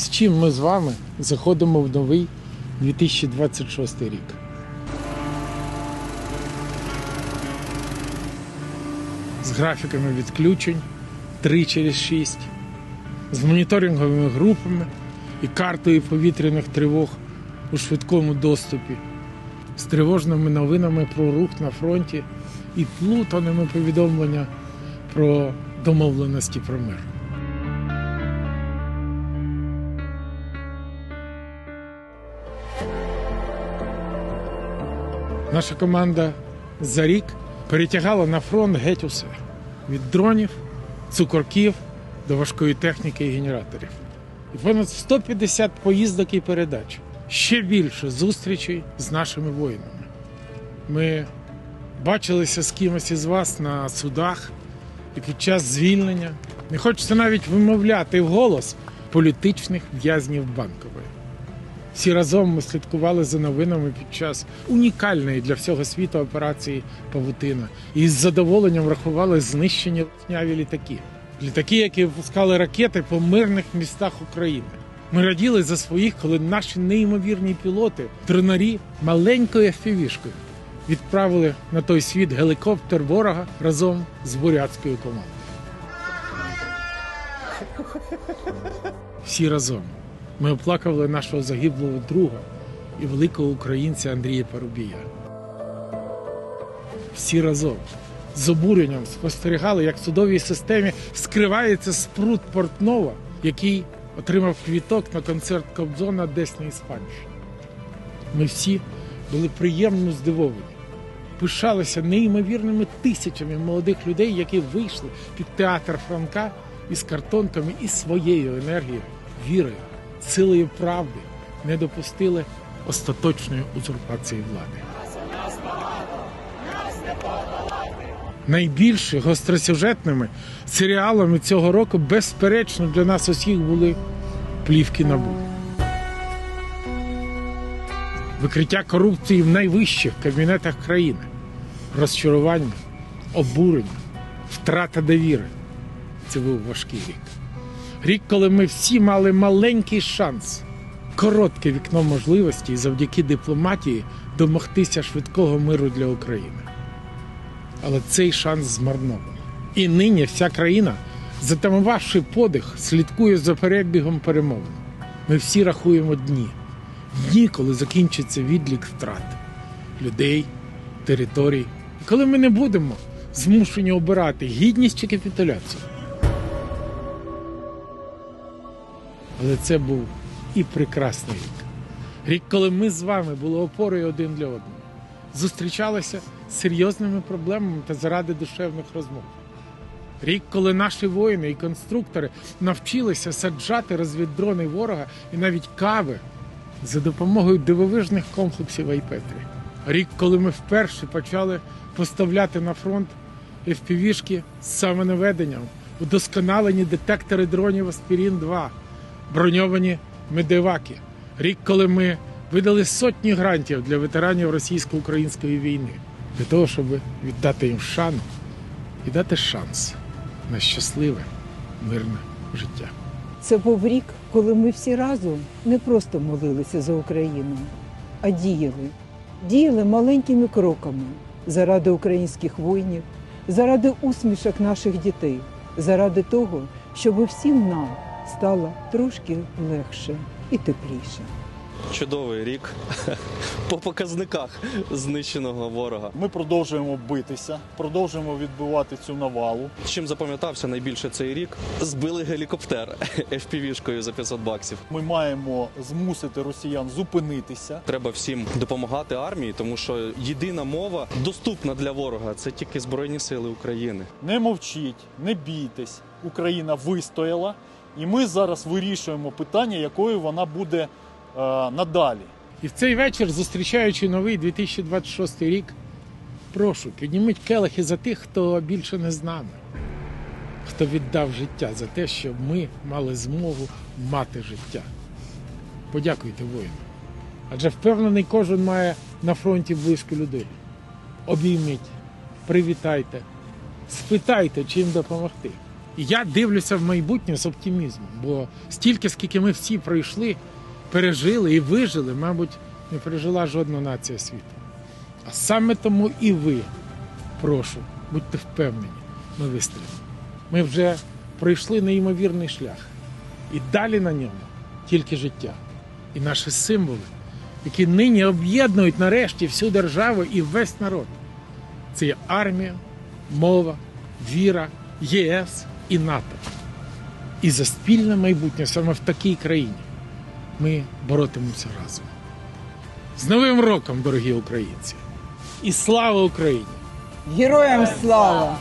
з чим ми з вами заходимо в новий 2026 рік. З графіками відключень 3 через 6, з моніторинговими групами і картою повітряних тривог у швидкому доступі, з тривожними новинами про рух на фронті і плутаними повідомлення про домовленості про мир. Наша команда за рік перетягала на фронт геть усе: від дронів, цукорків до важкої техніки і генераторів. І понад 150 поїздок і передач. Ще більше зустрічей з нашими воїнами. Ми бачилися з кимось із вас на судах і під час звільнення. Не хочеться навіть вимовляти вголос політичних в'язнів банкової. Всі разом ми слідкували за новинами під час унікальної для всього світу операції Павутина і з задоволенням врахували знищення літняві літаки. Літаки, які випускали ракети по мирних містах України. Ми раділи за своїх, коли наші неймовірні пілоти, тренарі маленькою FPV-шкою відправили на той світ гелікоптер ворога разом з бурятською командою. Всі разом ми оплакували нашого загиблого друга і великого українця Андрія Парубія. Всі разом з обуренням спостерігали, як в судовій системі скривається спрут Портнова, який отримав квіток на концерт Кобзона десь на Іспанщині. Ми всі були приємно здивовані, пишалися неймовірними тисячами молодих людей, які вийшли під театр Франка із картонками і своєю енергією, вірою, силою правди не допустили остаточної узурпації влади. Найбільш гостросюжетними серіалами цього року, безперечно, для нас усіх були плівки набу. Викриття корупції в найвищих кабінетах країни, розчарування, обурення, втрата довіри. Це був важкий рік. Рік, коли ми всі мали маленький шанс, коротке вікно можливості завдяки дипломатії домогтися швидкого миру для України. Але цей шанс змарновано. І нині вся країна, затамувавши подих, слідкує за перебігом перемовин. Ми всі рахуємо дні. Дні, коли закінчиться відлік втрат людей, територій. Коли ми не будемо змушені обирати гідність чи капітуляцію. Але це був і прекрасний рік. Рік, коли ми з вами були опорою один для одного, зустрічалися з серйозними проблемами та заради душевних розмов. Рік, коли наші воїни і конструктори навчилися саджати розвіддрони ворога і навіть кави за допомогою дивовижних комплексів Айпетрі. Рік, коли ми вперше почали поставляти на фронт FPV-шки з самонаведенням, удосконалені детектори дронів Аспірін 2 броньовані медиваки. Рік, коли ми видали сотні грантів для ветеранів російсько-української війни, для того, щоб віддати їм шану і дати шанс на щасливе, мирне життя. Це був рік, коли ми всі разом не просто молилися за Україну, а діяли. Діяли маленькими кроками заради українських воїнів, заради усмішок наших дітей, заради того, щоб всім нам стало трошки легше і тепліше. Чудовий рік по показниках знищеного ворога. Ми продовжуємо битися, продовжуємо відбивати цю навалу. Чим запам'ятався найбільше цей рік? Збили гелікоптер FPV-шкою за 500 баксів. Ми маємо змусити росіян зупинитися. Треба всім допомагати армії, тому що єдина мова доступна для ворога це тільки Збройні Сили України. Не мовчіть, не бійтесь. Україна вистояла, і ми зараз вирішуємо питання, якою вона буде е, надалі. І в цей вечір, зустрічаючи новий 2026 рік, прошу, підніміть келихи за тих, хто більше не з нами, хто віддав життя за те, щоб ми мали змогу мати життя. Подякуйте воїнам. Адже впевнений, кожен має на фронті близько людей. Обійміть, привітайте, спитайте, чим допомогти. І я дивлюся в майбутнє з оптимізмом, бо стільки, скільки ми всі пройшли, пережили і вижили, мабуть, не пережила жодна нація світу. А саме тому і ви, прошу, будьте впевнені, ми вистоїмо. Ми вже пройшли неймовірний шлях. І далі на ньому тільки життя. І наші символи, які нині об'єднують нарешті всю державу і весь народ. Це є армія, мова, віра, ЄС і НАТО. І за спільне майбутнє саме в такій країні ми боротимемося разом. З Новим роком, дорогі українці! І слава Україні! Героям слава!